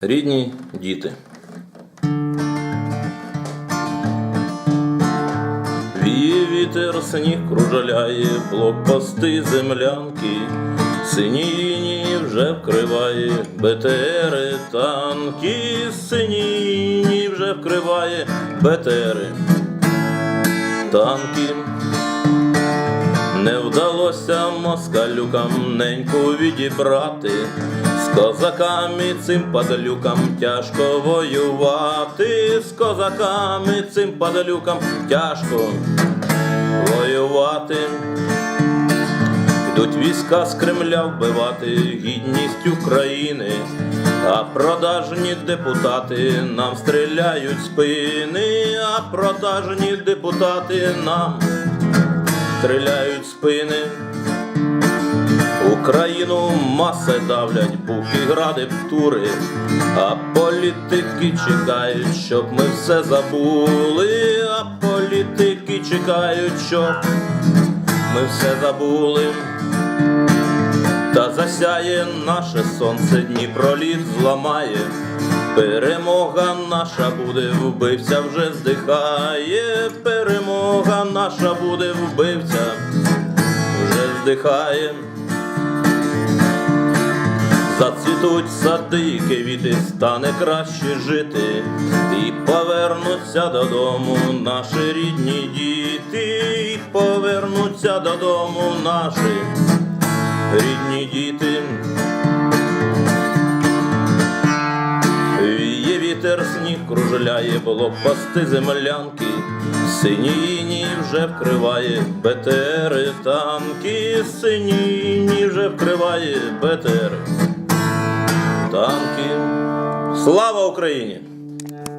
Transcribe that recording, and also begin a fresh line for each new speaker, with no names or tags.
Рідні діти. Віє вітер сніг кружаляє, блокпости землянки, синіні вже вкриває БТРи, танки, синіні вже вкриває БТРи, танки. Не вдалося москалюкам неньку відібрати, козаками цим падалюкам тяжко воювати, з козаками цим падалюкам тяжко воювати. Йдуть війська з Кремля вбивати гідність України, а продажні депутати нам стріляють спини, а продажні депутати нам стріляють спини. Україну маси давлять, бухи, гради, птури, а політики чекають, щоб ми все забули, а політики чекають, щоб ми все забули. Та засяє наше сонце, Дніпроліт зламає. Перемога наша буде, вбивця вже здихає. Перемога наша буде, вбивця вже здихає. Зацвітуть сади, і квіти, стане краще жити, і повернуться додому наші рідні діти, і повернуться додому наші рідні діти. Віє вітер сніг кружляє, блокпости землянки, синіні вже вкриває БТРи, танки, синіні вже вкриває БТР, танки. Слава Україні!